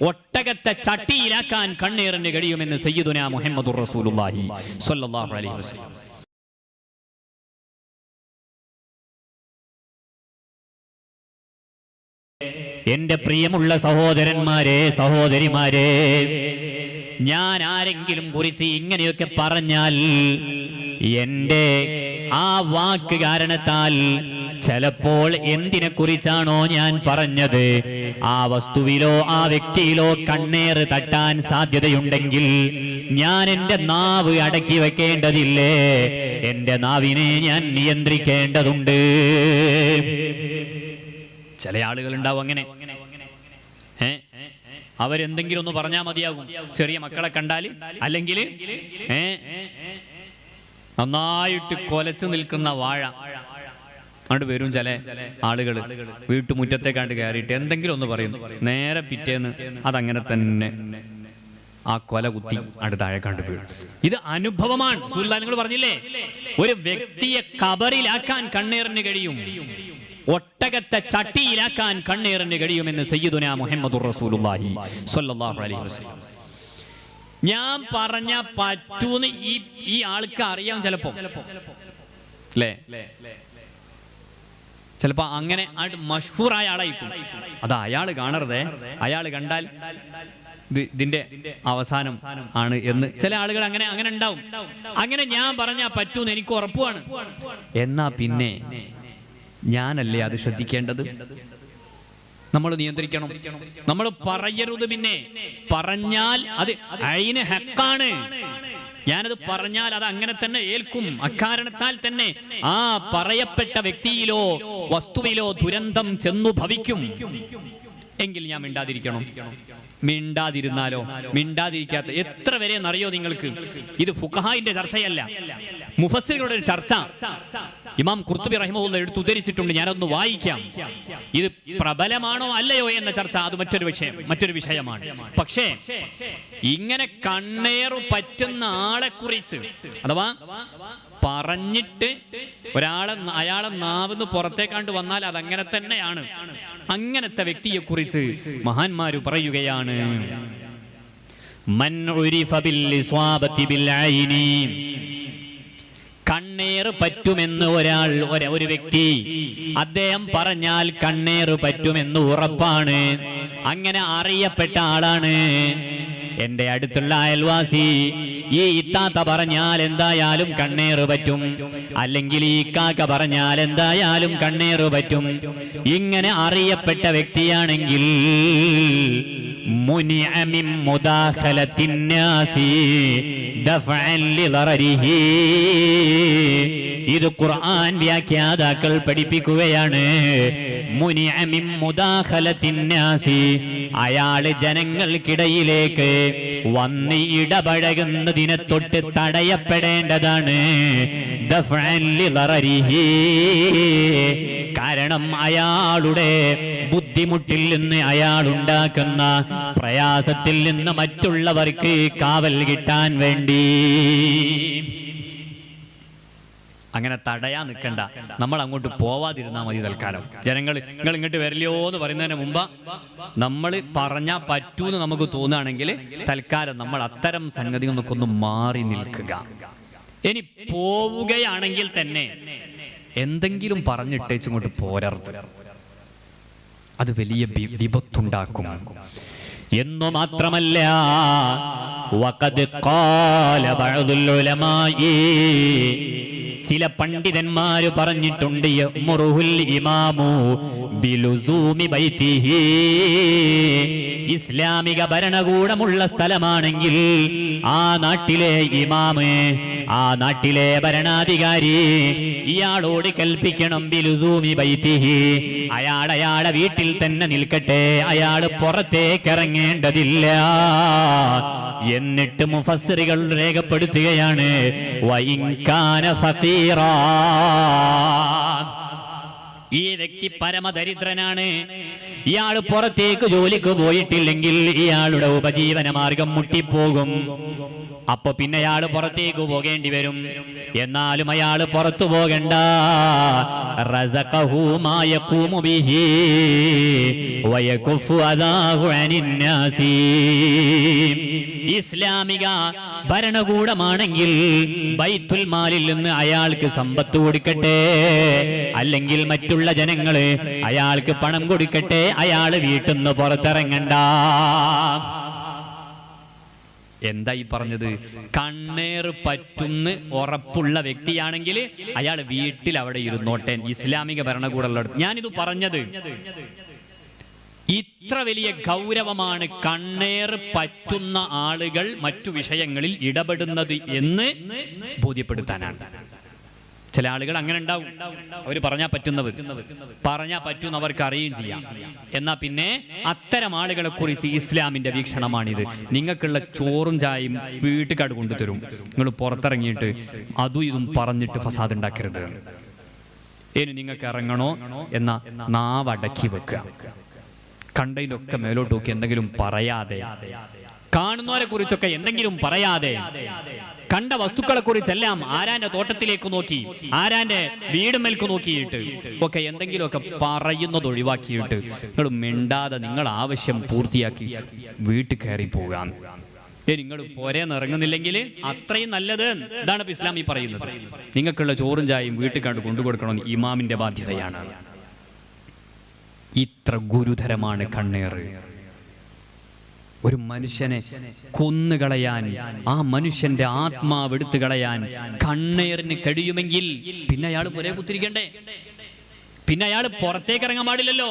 ഒട്ടകത്തെ ചട്ടിയിലാക്കാൻ കണ്ണീറിന് കഴിയുമെന്ന് സയ്യിദുന മുഹമ്മദ് റസൂലുള്ളാഹി സ്വല്ലല്ലാഹു അലൈഹി വസല്ലം. എന്റെ പ്രിയമുള്ള സഹോദരന്മാരെ സഹോദരിമാരെ ഞാൻ ആരെങ്കിലും കുറിച്ച് ഇങ്ങനെയൊക്കെ പറഞ്ഞാൽ എന്റെ ആ വാക്ക് കാരണത്താൽ ചിലപ്പോൾ എന്തിനെ കുറിച്ചാണോ ഞാൻ പറഞ്ഞത്? ആ വസ്തുവിലോ ആ വ്യക്തിയിലോ കണ്ണേറ് തട്ടാൻ സാധ്യതയുണ്ടെങ്കിൽ ഞാൻ എന്റെ നാവ് അടക്കി വെക്കേണ്ടതില്ലേ? എന്റെ നാവിനെ ഞാൻ നിയന്ത്രിക്കേണ്ടതുണ്ട്. ചില ആളുകൾ ഉണ്ടാവും അങ്ങനെ. ഏ? അവരെന്തെങ്കിലും ഒന്ന് പറഞ്ഞാൽ മതിയാകും ചെറിയ മക്കളെ കണ്ടാൽ? അല്ലെങ്കിൽ ഏ? നന്നായിട്ട് കൊലച്ചു നിൽക്കുന്ന വാഴ. അങ്ങോട്ട് വരും ചില ആളുകൾ വീട്ടുമുറ്റത്തെ കണ്ട് കയറിയിട്ട് എന്തെങ്കിലും ഒന്ന് പറയും. നേരെ പിറ്റേന്ന് അതങ്ങനെ തന്നെ ആ കൊല കുത്തി അടുത്ത താഴെ കണ്ടു വീഴും. ഇത് അനുഭവമാണ്. സുൽത്താൻ നിങ്ങൾ പറഞ്ഞില്ലേ? ഒരു വ്യക്തിയെ കബറിലാക്കാൻ കണ്ണേറിന് കഴിയും. ഒട്ടകത്തെ ചട്ടിയിലാക്കാൻ കണ്ണേറിന് കഴിയുമെന്ന് സയ്യിദുന മുഹമ്മദ് റസൂലുള്ളാഹി സ്വല്ലല്ലാഹു അലൈഹി വസല്ലം. ഞാൻ പറഞ്ഞ പറ്റൂന്ന് ഈ ഈ ആൾക്ക് അറിയാം ചിലപ്പോ. ചിലപ്പോ അങ്ങനെ ആയിട്ട് മഷ്ഹൂറായ ആളായിരിക്കും. അത് അയാൾ കാണരുതേ. അയാൾ കണ്ടാൽ ഇത് ഇതിന്റെ അവസാനം ആണ് എന്ന് ചില ആളുകൾ അങ്ങനെ അങ്ങനെ ഉണ്ടാവും. അങ്ങനെ ഞാൻ പറഞ്ഞാൽ പറ്റൂന്ന് എനിക്ക് ഉറപ്പുമാണ് എന്നാ പിന്നെ ഞാനല്ലേ അത് ശ്രദ്ധിക്കേണ്ടത്? നമ്മൾ നിയന്ത്രിക്കണം. നമ്മൾ പറയരുത് പിന്നെ. പറഞ്ഞാൽ അത് അയിന് ഹക്കാണ്. ഞാനത് പറഞ്ഞാൽ അത് അങ്ങനെ തന്നെ ഏൽക്കും. അക്കാരണത്താൽ തന്നെ ആ പറയപ്പെട്ട വ്യക്തിയിലോ വസ്തുവിലോ ദുരന്തം ചെന്നു ഭവിക്കും. എങ്കിൽ ഞാൻ മിണ്ടാതിരിക്കണം. മിണ്ടാതിരുന്നാലോ? മിണ്ടാതിരിക്കാത്ത എത്ര വരെ എന്നറിയോ നിങ്ങൾക്ക്? ഇത് ഫുഖഹായിന്റെ ചർച്ചയല്ല. മുഫസ്സിറുകളുടെ ഒരു ചർച്ച. ഇമാം കുർത്തുബി റഹിമുള്ള എടുത്ത് ഉദ്ധരിച്ചിട്ടുണ്ട് ഞാനൊന്ന് വായിക്കാം. ഇത് പ്രബലമാണോ അല്ലയോ എന്ന ചർച്ച. അത് മറ്റൊരു വിഷയം മറ്റൊരു വിഷയമാണ്. പക്ഷേ ഇങ്ങനെ കണ്ണേറു പറ്റുന്ന ആളെ കുറിച്ച് അഥവാ പറഞ്ഞിട്ട് ഒരാളെ അയാളെ നാവിന്ന് പുറത്തേക്കാണ്ട് വന്നാൽ അതങ്ങനെ തന്നെയാണ്. അങ്ങനത്തെ വ്യക്തിയെ കുറിച്ച് മഹാന്മാര് പറയുകയാണ്. മൻ ബിൽ ബിൽ കണ്ണീർ പറ്റുമെന്ന് ഒരാൾ ഒരു വ്യക്തി അദ്ദേഹം പറഞ്ഞാൽ കണ്ണീർ പറ്റുമെന്ന് ഉറപ്പാണ്. അങ്ങനെ അറിയപ്പെട്ട ആളാണ് എന്റെ അടുത്തുള്ള അയൽവാസി. ഈ ഇത്താത്ത പറഞ്ഞാൽ എന്തായാലും കണ്ണേറ് പറ്റും. അല്ലെങ്കിൽ ഈ കാക്ക പറഞ്ഞാൽ എന്തായാലും കണ്ണേറ് പറ്റും. ഇങ്ങനെ അറിയപ്പെട്ട വ്യക്തിയാണെങ്കിൽ മുനി അമിം മുദാഖലത്തിന്നാസി ഇത് ഖുർആൻ വ്യാഖ്യാതാക്കൾ പഠിപ്പിക്കുകയാണ്. അയാൾ ജനങ്ങൾക്കിടയിലേക്ക് വന്ന് ഇടപഴകുന്നതിനെ തൊട്ട് തടയപ്പെടേണ്ടതാണ്. കാരണം അയാളുടെ ബുദ്ധി ബുദ്ധിമുട്ടിൽ നിന്ന് അയാൾ ഉണ്ടാക്കുന്ന പ്രയാസത്തിൽ നിന്ന് മറ്റുള്ളവർക്ക് കാവൽ കിട്ടാൻ വേണ്ടി. അങ്ങനെ തടയാ നിൽക്കണ്ട. നമ്മൾ അങ്ങോട്ട് പോവാതിരുന്നാൽ മതി തൽക്കാലം. ജനങ്ങൾ നിങ്ങൾ ഇങ്ങോട്ട് വരില്ലയോ എന്ന് പറയുന്നതിന് മുമ്പ് നമ്മൾ പറഞ്ഞാൽ പറ്റൂന്ന് നമുക്ക് തോന്നുകയാണെങ്കിൽ തൽക്കാലം നമ്മൾ അത്തരം സംഗതികൾ നമുക്കൊന്ന് മാറി നിൽക്കുക. ഇനി പോവുകയാണെങ്കിൽ തന്നെ എന്തെങ്കിലും പറഞ്ഞിട്ടേച്ചും കൊണ്ട് പോരരുത്. അത് വലിയ വിപത്തുണ്ടാക്കും. എന്നു മാത്രമല്ല ചില പണ്ഡിതന്മാര് പറഞ്ഞിട്ടുണ്ട് ഇമാമു ഇസ്ലാമിക ഭരണകൂടമുള്ള സ്ഥലമാണെങ്കിൽ ആ നാട്ടിലെ ഇമാമ് ആ നാട്ടിലെ ഭരണാധികാരി ഇയാളോട് കൽപ്പിക്കണം ബിലുസൂമി ബൈത്തിഹി അയാൾ അയാളെ വീട്ടിൽ തന്നെ നിൽക്കട്ടെ അയാൾ പുറത്തേക്ക് ഇറങ്ങേണ്ടതില്ല. എന്നിട്ട് മുഫസ്സിറുകൾ രേഖപ്പെടുത്തുകയാണ്. വൈകാന ഫഖീറാ ഈ വ്യക്തി പരമദരിദ്രനാണ്. ഇയാൾ പുറത്തേക്ക് ജോലിക്ക് പോയിട്ടില്ലെങ്കിൽ ഇയാളുടെ ഉപജീവന മാർഗം മുട്ടിപ്പോകും. അപ്പൊ പിന്നെ അയാൾ പുറത്തേക്ക് പോകേണ്ടി വരും. എന്നാലും അയാൾ പുറത്തു പോകണ്ട. ഇസ്ലാമിക ഭരണകൂടമാണെങ്കിൽ ബൈത്തുൽ മാലിൽ നിന്ന് അയാൾക്ക് സമ്പത്ത് കൊടുക്കട്ടെ. അല്ലെങ്കിൽ മറ്റുള്ള ജനങ്ങൾ അയാൾക്ക് പണം കൊടുക്കട്ടെ. അയാൾ വീട്ടിൽ നിന്ന് പുറത്തിറങ്ങണ്ട. എന്താ ഈ പറഞ്ഞത്? കണ്ണേർ പറ്റുന്ന ഉറപ്പുള്ള വ്യക്തിയാണെങ്കിൽ അയാൾ വീട്ടിൽ അവിടെ ഇരുന്നോട്ടെ. ഇസ്ലാമിക ഭരണകൂടമുള്ള ഞാനിത് പറഞ്ഞത് ഇത്ര വലിയ ഗൗരവമാണ് കണ്ണേർ പറ്റുന്ന ആളുകൾ മറ്റു വിഷയങ്ങളിൽ ഇടപെടുന്നത് എന്ന് ബോധ്യപ്പെടുത്താനാണ്. ചില ആളുകൾ അങ്ങനെ ഉണ്ടാവും. അവർ പറഞ്ഞാൽ പറ്റുന്നവർ പറഞ്ഞാൽ പറ്റുന്നവർക്ക് അറിയുകയും ചെയ്യാം. എന്നാൽ പിന്നെ അത്തരം ആളുകളെ കുറിച്ച് ഇസ്ലാമിന്റെ വീക്ഷണമാണിത്. നിങ്ങൾക്കുള്ള ചോറും ചായയും വീട്ടുകാട് കൊണ്ടുതരും. നിങ്ങൾ പുറത്തിറങ്ങിയിട്ട് അതും ഇതും പറഞ്ഞിട്ട് ഫസാദ് ഉണ്ടാക്കരുത്. ഇനി നിങ്ങൾക്ക് ഇറങ്ങണോ? എന്ന നാവടക്കി വെക്കുക. കണ്ടതിലൊക്കെ മേലോട്ട് നോക്കി എന്തെങ്കിലും പറയാതെ കാണുന്നവരെ കുറിച്ചൊക്കെ എന്തെങ്കിലും പറയാതെ കണ്ട വസ്തുക്കളെ കുറിച്ചെല്ലാം ആരാന്റെ തോട്ടത്തിലേക്ക് നോക്കി ആരാന്റെ വീട് വീടുമേൽക്ക് നോക്കിയിട്ട് ഒക്കെ എന്തെങ്കിലുമൊക്കെ പറയുന്നത് ഒഴിവാക്കിയിട്ട് നിങ്ങൾ മിണ്ടാതെ നിങ്ങൾ ആവശ്യം പൂർത്തിയാക്കി വീട്ടിൽ കയറി പോകാൻ നിങ്ങൾ പോരേന്ന് ഇറങ്ങുന്നില്ലെങ്കിൽ അത്രയും നല്ലത് ഇതാണ് ഇസ്ലാമി പറയുന്നത്. നിങ്ങൾക്കുള്ള ചോറും ചായയും വീട്ടിൽ കണ്ട് കൊണ്ടുകൊടുക്കണം ഇമാമിന്റെ ബാധ്യതയാണ്. ഇത്ര ഗുരുതരമാണ് കണ്ണേറ് ഒരു മനുഷ്യനെ കൊന്നുകളയാൻ ആ മനുഷ്യന്റെ ആത്മാവ് എടുത്തു കളയാൻ കണ്ണേറിന് കഴിയുമെങ്കിൽ പിന്നെ അയാൾ പുരേ കുത്തിരിക്കണ്ടേ? പിന്നെ അയാൾ പുറത്തേക്ക് ഇറങ്ങാൻ പാടില്ലല്ലോ.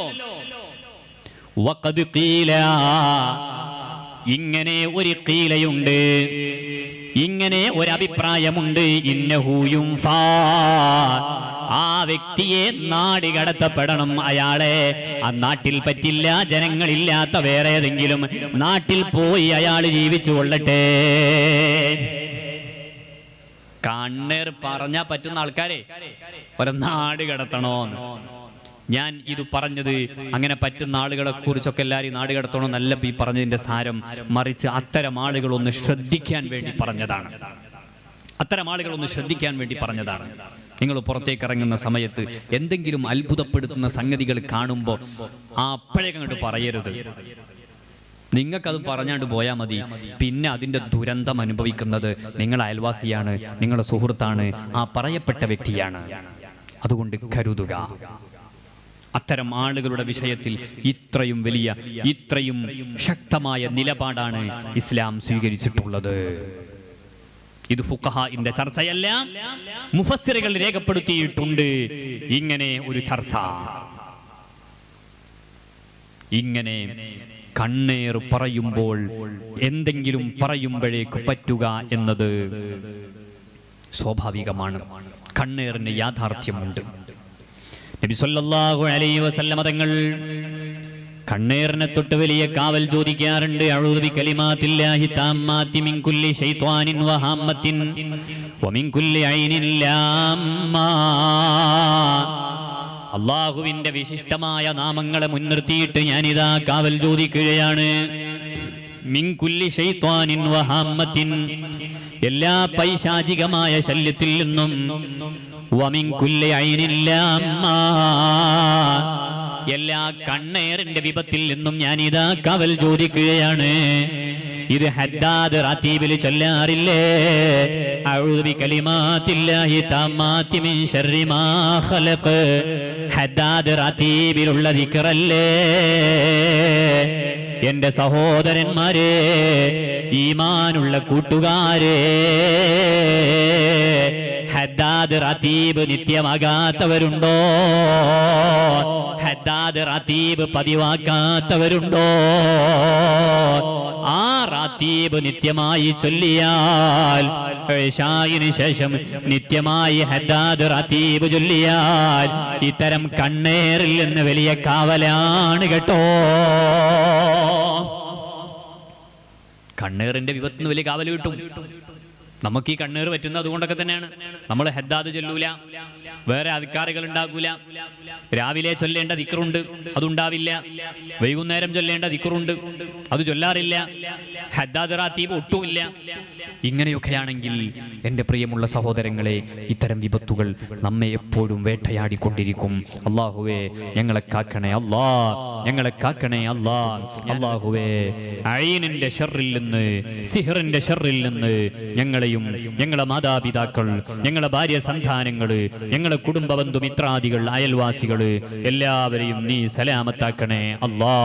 ഇങ്ങനെ ഒരു കീലയുണ്ട് ഇങ്ങനെ ഒരു അഭിപ്രായമുണ്ട്. ഇന്നഹൂയും ആ വ്യക്തിയെ നാടി കടത്തപ്പെടണം അയാളെ. ആ നാട്ടിൽ പറ്റില്ല ജനങ്ങളില്ലാത്ത വേറെ ഏതെങ്കിലും നാട്ടിൽ പോയി അയാൾ ജീവിച്ചു കൊള്ളട്ടെ. കണ്ണേർ പറഞ്ഞാ പറ്റുന്ന ആൾക്കാരെ ഒരു നാട് കടത്തണോ ഞാൻ ഇത് പറഞ്ഞത് അങ്ങനെ പറ്റുന്ന ആളുകളെ കുറിച്ചൊക്കെ എല്ലാവരും നാട് നല്ല ഈ പറഞ്ഞതിന്റെ സാരം. മറിച്ച് അത്തരം ആളുകൾ ഒന്ന് ശ്രദ്ധിക്കാൻ വേണ്ടി പറഞ്ഞതാണ്. അത്തരം ആളുകൾ ഒന്ന് ശ്രദ്ധിക്കാൻ വേണ്ടി പറഞ്ഞതാണ്. നിങ്ങൾ പുറത്തേക്ക് ഇറങ്ങുന്ന സമയത്ത് എന്തെങ്കിലും അത്ഭുതപ്പെടുത്തുന്ന സംഗതികൾ കാണുമ്പോൾ ആ അപ്പഴേ അങ്ങോട്ട് പറയരുത്. നിങ്ങൾക്കത് പറഞ്ഞാണ്ട് പോയാൽ മതി. പിന്നെ അതിന്റെ ദുരന്തം അനുഭവിക്കുന്നത് നിങ്ങൾ അയൽവാസിയാണ് നിങ്ങളുടെ സുഹൃത്താണ് ആ പറയപ്പെട്ട വ്യക്തിയാണ്. അതുകൊണ്ട് കരുതുക. അത്തരം ആളുകളുടെ വിഷയത്തിൽ ഇത്രയും വലിയ ഇത്രയും ശക്തമായ നിലപാടാണ് ഇസ്ലാം സ്വീകരിച്ചിട്ടുള്ളത്. ഇത് ഫുഖഹാഇന്റെ ചർച്ചയല്ല മുഫസ്സിറുകൾ രേഖപ്പെടുത്തിയിട്ടുണ്ട്. ഇങ്ങനെ ഒരു ചർച്ച. ഇങ്ങനെ കണ്ണേർ പറയുമ്പോൾ എന്തെങ്കിലും പറയുമ്പോഴേക്ക് പറ്റുക എന്നത് സ്വാഭാവികമാണ്. കണ്ണേറിന് യാഥാർത്ഥ്യമുണ്ട്. നബി സല്ലല്ലാഹു അലൈഹി വസല്ലമ തങ്ങൾ കണ്ണേറിനെ തൊട്ട് വലിയ കാവൽ ചോദിക്കാറുണ്ട്. അഴുതി കലിമാല്ലാഹുവിന്റെ ശൈത്വാനിൻ വിശിഷ്ടമായ നാമങ്ങളെ മുൻനിർത്തിയിട്ട് ഞാനിതാ കാവൽ ചോദിക്കുകയാണ്. എല്ലാ പൈശാചികമായ ശല്യത്തിൽ നിന്നും വമിൻ കുല്ലി ഐനിൻ ലാമ്മാ. എല്ലാ കണ്ണേറിന്റെ വിപത്തിൽ നിന്നും ഞാൻ ഇതാ കവൽ ചോദിക്കുകയാണ്. ഇത് ഹദ്ദാദ് റാത്തീബിൽ ചൊല്ലാറില്ലേ? അഊദു ബികലിമാത്തില്ലാഹി താമ്മാത്തി മിൻ ശർരി മാ ഖലഖ്. ഹദ്ദാദ് റാത്തീബിലുള്ള ദിക്റല്ലേ? എന്റെ സഹോദരന്മാരെ ഈമാനുള്ള കൂട്ടുകാരെ ഹദ്ദാദ് റതീബ് നിത്യമാകാത്തവരുണ്ടോ ഹദ്ദാദ് റതീബ് പതിവാക്കാത്തവരുണ്ടോ? ആ റതീബ് നിത്യമായി ചൊല്ലിയാൽ ഇശായിന് ശേഷം നിത്യമായി ഹദ്ദാദ് റതീബ് ചൊല്ലിയാൽ ഇത്തരം കണ്ണേറിൽ നിന്ന് വലിയ കാവലാണ് കേട്ടോ. കണ്ണേറിന്റെ വിപത്തിന് വലിയ കാവൽ കിട്ടും. നമുക്ക് ഈ കണ്ണീർ പറ്റുന്നത് അതുകൊണ്ടൊക്കെ തന്നെയാണ്. നമ്മൾ ഹെദ്ദാദ് ചൊല്ലൂല. വേറെ അധികാരികൾ ഉണ്ടാകൂല. രാവിലെ ചൊല്ലേണ്ട ദിക്കറുണ്ട് അതുണ്ടാവില്ല. വൈകുന്നേരം ചൊല്ലേണ്ട ദിക്കറുണ്ട് അത് ചൊല്ലാറില്ല. ഹദ്ദാദ് റാത്തീബ് ഒട്ടുമില്ല. ഇങ്ങനെയൊക്കെയാണെങ്കിൽ എന്റെ പ്രിയമുള്ള സഹോദരങ്ങളെ ഇത്തരം വിപത്തുകൾ നമ്മെ എപ്പോഴും വേട്ടയാടിക്കൊണ്ടിരിക്കും. അള്ളാഹുവേ ഞങ്ങളെ കാക്കണേ അല്ലാ. ഞങ്ങളെ കാക്കണേ അല്ലാ. അള്ളാഹുവേ അഴീനിന്റെ ഷെറിൽ നിന്ന് സിഹറിന്റെ ഷെറിൽ നിന്ന് ഞങ്ങളെയും ഞങ്ങളെ മാതാപിതാക്കൾ ഞങ്ങളെ ഭാര്യ സന്താനങ്ങൾ ഞങ്ങളെ കുടുംബ ബന്ധു മിത്രാദികൾ അയൽവാസികൾ എല്ലാവരെയും നീ സലാമത്താക്കണേ. അല്ലാ